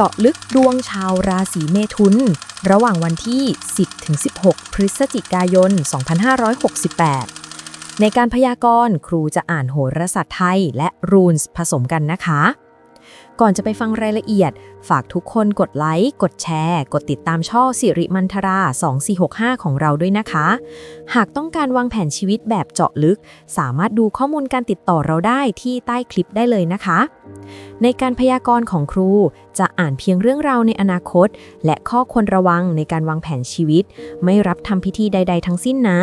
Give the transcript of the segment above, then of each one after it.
เจาะลึกดวงชาวราศีเมถุน ระหว่างวันที่ 10 ถึง 16 พฤศจิกายน 2568 ในการพยากรณ์ครูจะอ่านโหราศาสตร์ไทยและรูนส์ผสมกันนะคะ ก่อนจะไปฟังรายละเอียด ฝากทุกคนกดไลค์ กดแชร์ กดติดตามช่องสิริมันทรา 2465 ของเราด้วยนะคะ หากต้องการวางแผนชีวิตแบบเจาะลึก สามารถดูข้อมูลการติดต่อเราได้ที่ใต้คลิปได้เลยนะคะ ในการพยากรณ์ของครูจะอ่านเพียงเรื่องราวในอนาคต และข้อควรระวังในการวางแผนชีวิต ไม่รับทำพิธีใด ๆ ทั้งสิ้นนะ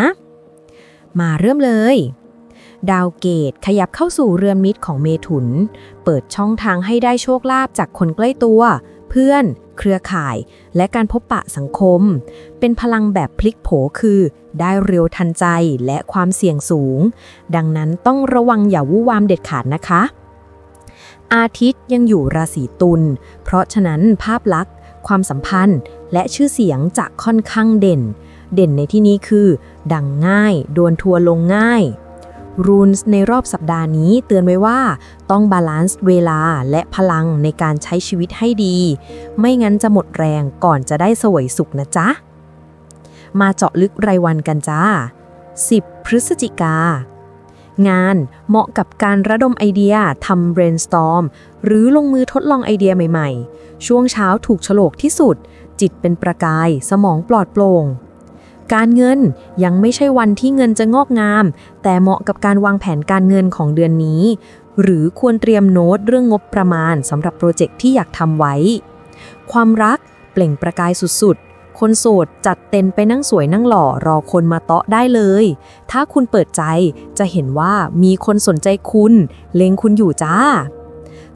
มาเริ่มเลย ดาวเกตขยับเข้าสู่เรือนมิตรของเมถุน เปิดช่องทางให้ได้โชคลาภจากคนใกล้ตัว เพื่อน เครือข่าย และการพบปะสังคม เป็นพลังแบบพลิกโผคือ ได้เร็วทันใจและความเสี่ยงสูง ดังนั้นต้องระวังอย่าวู่วามเด็ดขาดนะคะ อาทิตย์ยังอยู่ราศีตุลเพราะฉะนั้นภาพลักษณ์ความสัมพันธ์ และชื่อเสียงจะค่อนข้างเด่น เด่นในที่นี้คือ ดังง่าย โดนทัวร์ลงง่าย รูนส์ในรอบสัปดาห์นี้เตือนไว้ว่า ต้องบาลานซ์เวลาและพลังในการใช้ชีวิตให้ดี ไม่งั้นจะหมดแรงก่อนจะได้สวยสุขนะจ๊ะ มาเจาะลึกรายวันกันจ้า 10 พฤศจิกางานเหมาะกับการระดมไอเดียทำ brainstorm หรือลงมือทดลองไอเดียใหม่ ๆ ช่วงเช้าถูกฉลกที่สุด จิตเป็นประกาย สมองปลอดโปร่ง การเงินยังไม่ใช่วันที่เงินจะงอกงาม แต่เหมาะกับการวางแผนการเงินของเดือนนี้ หรือควรเตรียมโน้ตเรื่องงบประมาณสำหรับโปรเจกต์ที่อยากทำไว้ ความรักเปล่งประกายสุดๆ คนโสดจัดเต็นไปนั่งสวยนั่งหล่อรอคนมาเตาะได้เลย ถ้าคุณเปิดใจจะเห็นว่ามีคนสนใจคุณ เล็งคุณอยู่จ้า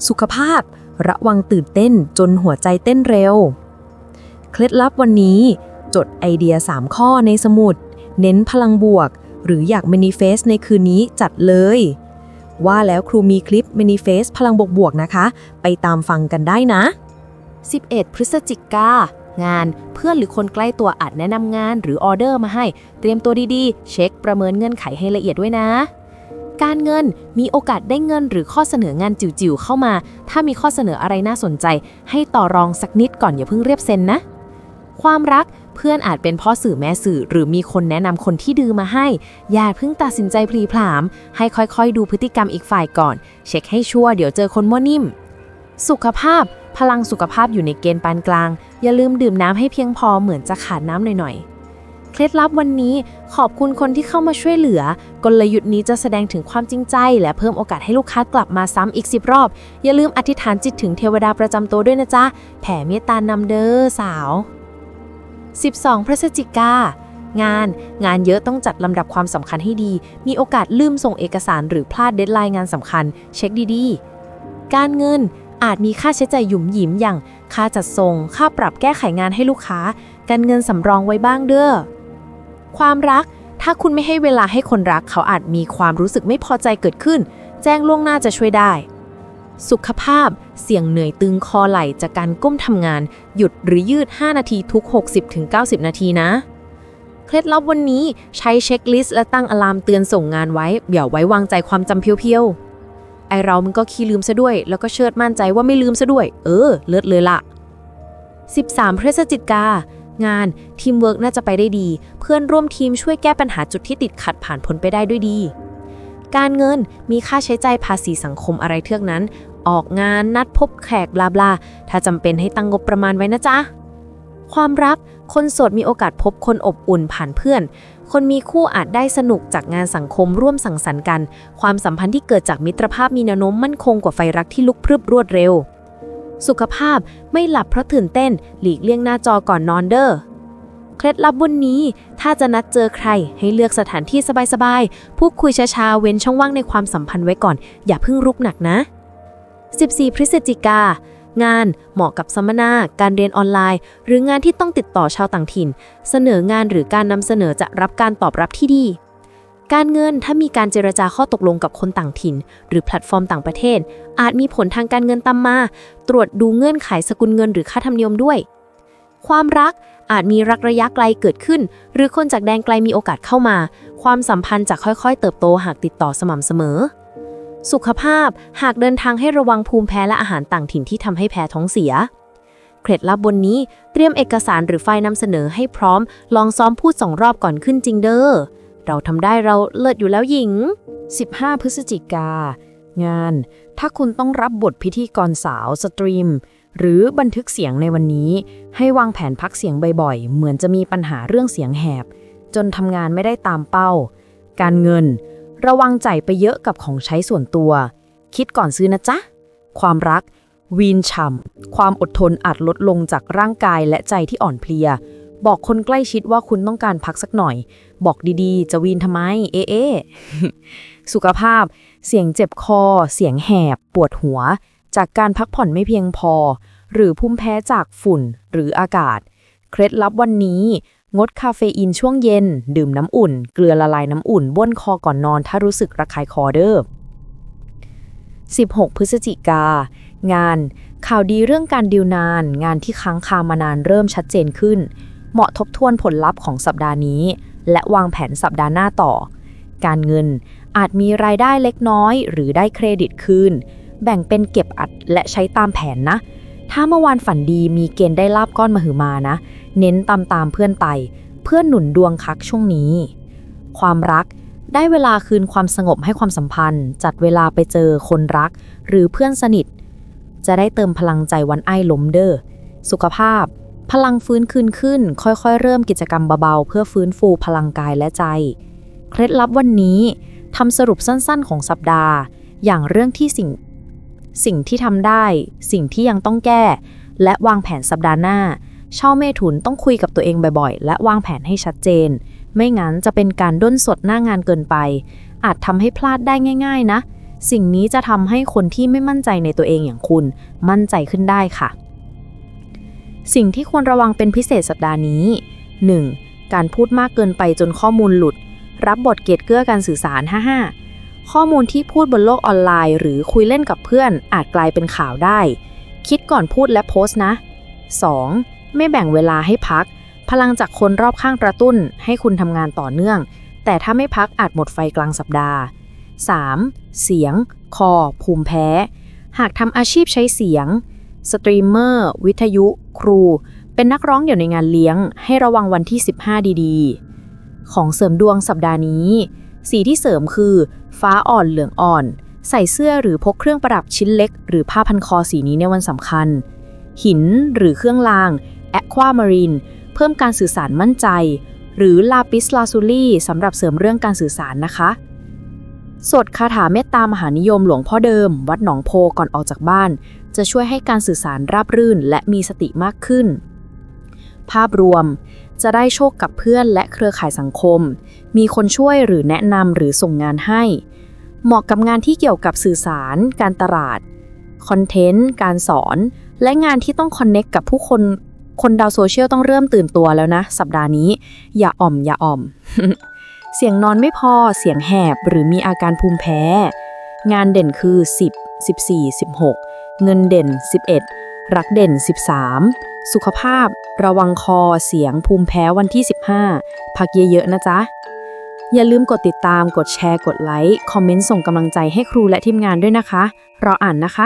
สุขภาพระวังตื่นเต้นจนหัวใจเต้นเร็ว เคล็ดลับวันนี้ จดไอเดีย 3 ข้อในสมุด เน้นพลังบวก หรืออยาก manifest ในคืนนี้จัดเลย ว่าแล้วครูมีคลิป manifest พลังบวกบวกนะคะ ไปตามฟังกันได้นะ 11 พฤศจิกางาน เพื่อนหรือคนใกล้ตัวอาจแนะนำงานหรือออเดอร์มาให้ เตรียมตัวดีๆ เช็คประเมินเงื่อนไขให้ละเอียดด้วยนะ การเงินมีโอกาสได้เงินหรือข้อเสนองานจิ๋วๆเข้ามา ถ้ามีข้อเสนออะไรน่าสนใจ ให้ต่อรองสักนิดก่อนอย่าเพิ่งเรียบเซ็นนะ ความรัก พื่อนอาจเป็นพ่อสื่อแม่สื่อ หรือมีคนแนะนำคนที่ดื้อมาให้ อย่าเพิ่งตัดสินใจพลีพลาม ให้ค่อยๆ ดูพฤติกรรมอีกฝ่ายก่อน เช็คให้ชัวร์เดี๋ยวเจอคนมั่วนิ่ม สุขภาพ พลังสุขภาพอยู่ในเกณฑ์ปานกลาง อย่าลืมดื่มน้ำให้เพียงพอเหมือนจะขาดน้ำหน่อยๆ เคล็ดลับวันนี้ขอบคุณคนที่เข้ามาช่วยเหลือ กลยุทธ์นี้จะแสดงถึงความจริงใจ และเพิ่มโอกาสให้ลูกค้ากลับมาซ้ำอีก 10 รอบ อย่าลืมอธิษฐานจิตถึงเทวดาประจำตัวด้วยนะจ๊ะแผ่เมตตานำเด้อสาว 12 พฤศจิกางาน งานเยอะต้องจัดลำดับความสำคัญให้ดี มีโอกาสลืมส่งเอกสารหรือพลาดเดทไลน์งานสำคัญ เช็คดีๆ การเงินอาจมีค่าใช้จ่ายหยุมหยิมอย่าง ค่าจัดส่ง ค่าปรับแก้ไขงานให้ลูกค้า การเงินสำรองไว้บ้างเด้อ ความรัก ถ้าคุณไม่ให้เวลาให้คนรัก เขาอาจมีความรู้สึกไม่พอใจเกิดขึ้น แจ้งล่วงหน้าจะช่วยได้ สุขภาพ เสี่ยงเหนื่อยตึงคอไหล่จากการก้มทำงาน หยุดหรือยืด 5 นาทีทุก 60-90 นาทีนะ เคล็ดลับวันนี้ใช้เช็คลิสต์และตั้งอะลามเตือนส่งงานไว้อย่าไว้วางใจความจำเพียวๆ ไอเรามันก็ขี้ลืมซะด้วย แล้วก็เชิดมั่นใจว่าไม่ลืมซะด้วย เออ เลิศเลยละ13 พฤศจิกางานทีมเวิร์กน่าจะไปได้ดี เพื่อนร่วมทีมช่วยแก้ปัญหาจุดที่ติดขัดผ่านพ้นไปได้ด้วยดีการเงินมีค่าใช้จ่ายภาษีสังคมอะไรเทือกนั้น ออกงานนัดพบแขกบลาบลาถ้าจำเป็นให้ตั้งงบประมาณไว้นะจ๊ะ ความรักคนโสดมีโอกาสพบคนอบอุ่นผ่านเพื่อน คนมีคู่อาจได้สนุกจากงานสังคมร่วมสังสรรค์กัน ความสัมพันธ์ที่เกิดจากมิตรภาพมีแนวโน้มมั่นคงกว่าไฟรักที่ลุกพรึบรวดเร็ว สุขภาพไม่หลับเพราะตื่นเต้น หลีกเลี่ยงหน้าจอก่อนนอนเด้อเคล็ดลับวันนี้ ถ้าจะนัดเจอใครให้เลือกสถานที่สบายๆ พูดคุยช้าๆ เว้นช่องว่างในความสัมพันธ์ไว้ก่อน อย่าเพิ่งรุกหนักนะ 14 พฤศจิกา งานเหมาะกับสัมมนา การเรียนออนไลน์ หรืองานที่ต้องติดต่อชาวต่างถิ่น เสนองานหรือการนำเสนอจะรับการตอบรับที่ดี การเงินถ้ามีการเจรจาข้อตกลงกับคนต่างถิ่น หรือแพลตฟอร์มต่างประเทศ อาจมีผลทางการเงินตามมา ตรวจดูเงื่อนไขสกุลเงินหรือค่าธรรมเนียมด้วย ความรักอาจมีรักระยะไกลเกิดขึ้น หรือคนจากแดนไกลมีโอกาสเข้ามา ความสัมพันธ์จะค่อยๆ เติบโตหากติดต่อสม่ำเสมอ สุขภาพหากเดินทางให้ระวังภูมิแพ้และอาหารต่างถิ่นที่ทำให้แพ้ท้องเสีย เคล็ดลับบนนี้เตรียมเอกสารหรือไฟล์นำเสนอให้พร้อม ลองซ้อมพูดสองรอบก่อนขึ้นจริงเด้อ เราทำได้เราเลิศอยู่แล้วหญิง 15 พฤศจิกางาน ถ้าคุณต้องรับบทพิธีกรสาวสตรีม หรือบันทึกเสียงในวันนี้ ให้วางแผนพักเสียงบ่อยๆ เหมือนจะมีปัญหาเรื่องเสียงแหบ จนทำงานไม่ได้ตามเป้า การเงิน ระวังจ่ายไปเยอะกับของใช้ส่วนตัว คิดก่อนซื้อนะจ๊ะ ความรัก วีนฉ่ำความอดทนอาจลดลงจากร่างกายและใจที่อ่อนเพลีย บอกคนใกล้ชิดว่าคุณต้องการพักสักหน่อย บอกดีๆ จะวีนทำไม เอ๊ะเอสุขภาพ เสียงเจ็บคอ เสียงแหบ ปวดหัว จากการพักผ่อนไม่เพียงพอ หรือภูมิแพ้จากฝุ่นหรืออากาศ เคล็ดลับวันนี้ งดคาเฟอีนช่วงเย็น ดื่มน้ำอุ่น เกลือละลายน้ำอุ่นบ้วนคอก่อนนอนถ้ารู้สึกระคายคอเด้อ16 พฤศจิกา งาน ข่าวดีเรื่องการดีลนาน งานที่ค้างคามานานเริ่มชัดเจนขึ้น เหมาะทบทวนผลลัพธ์ของสัปดาห์นี้ และวางแผนสัปดาห์หน้าต่อ การเงินอาจมีรายได้เล็กน้อย หรือได้เครดิตคืน แบ่งเป็นเก็บอัดและใช้ตามแผนนะ ถ้าเมื่อวานฝันดีมีเกณฑ์ได้ลาบก้อนมหึมานะ เน้นตามตามเพื่อนไตเพื่อนหนุนดวงคักช่วงนี้ ความรักได้เวลาคืนความสงบให้ความสัมพันธ์ จัดเวลาไปเจอคนรัก หรือเพื่อนสนิท จะได้เติมพลังใจวันไอ้ล้มเด้อสุขภาพ พลังฟื้นคืนขึ้น ค่อยๆ เริ่มกิจกรรมเบาๆ เพื่อฟื้นฟูพลังกายและใจ เคล็ดลับวันนี้ทำสรุปสั้นๆ ของสัปดาห์ อย่างเรื่องที่สิ่ง สิ่งที่ทำได้ สิ่งที่ยังต้องแก้ และวางแผนสัปดาห์หน้า ชาวเมถุนต้องคุยกับตัวเองบ่อยๆ และวางแผนให้ชัดเจน ไม่งั้นจะเป็นการด้นสดหน้างานเกินไป อาจทำให้พลาดได้ง่าย ๆ นะ สิ่งนี้จะทำให้คนที่ไม่มั่นใจในตัวเองอย่างคุณ มั่นใจขึ้นได้ค่ะ สิ่งที่ควรระวังเป็นพิเศษสัปดาห์นี้ 1. การพูดมากเกินไปจนข้อมูลหลุด รับบทเกตเกื้อการสื่อสาร 55 ข้อมูลที่พูดบนโลกออนไลน์ หรือคุยเล่นกับเพื่อน อาจกลายเป็นข่าวได้ คิดก่อนพูดและโพสต์นะ 2. ไม่แบ่งเวลาให้พัก พลังจากคนรอบข้างกระตุ้น ให้คุณทำงานต่อเนื่อง แต่ถ้าไม่พักอาจหมดไฟกลางสัปดาห์ 3. เสียง คอ ภูมิแพ้ หากทำอาชีพใช้เสียง สตรีมเมอร์ วิทยุ ครู เป็นนักร้องอยู่ในงานเลี้ยง ให้ระวังวันที่ 15 ดีๆ ของเสริมดวงสัปดาห์นี้ สีที่เสริมคือ ฟ้าอ่อนเหลืองอ่อน ใส่เสื้อหรือพกเครื่องประดับชิ้นเล็ก หรือผ้าพันคอสีนี้ในวันสำคัญ หินหรือเครื่องราง แอความารีนเพิ่มการสื่อสารมั่นใจ หรือลาปิสลาซูลี่สำหรับเสริมเรื่องการสื่อสารนะคะ สวดคาถาเมตตามหานิยมหลวงพ่อเดิม วัดหนองโพก่อนออกจากบ้าน จะช่วยให้การสื่อสารราบรื่นและมีสติมากขึ้น ภาพรวมจะได้โชคกับเพื่อนและเครือข่ายสังคม มีคนช่วยหรือแนะนำหรือส่งงานให้ เหมาะกับงานที่เกี่ยวกับสื่อสาร การตลาด คอนเทนต์ การสอน และงานที่ต้องคอนเน็กกับผู้คน คนดาวโซเชียลต้องเริ่มตื่นตัวแล้วนะ สัปดาห์นี้ อย่าอ่อม อย่าอ่อม เสียงนอนไม่พอเสียงแหบหรือมีอาการภูมิแพ้ งานเด่นคือ 10 14 16 เงินเด่น 11 รักเด่น 13 สุขภาพ ระวังคอเสียงภูมิแพ้วันที่ 15 พักเยอะๆนะจ๊ะ อย่าลืมกดติดตามกดแชร์กดไลค์ คอมเมนต์ส่งกำลังใจให้ครูและทีมงานด้วยนะคะ รออ่านนะคะ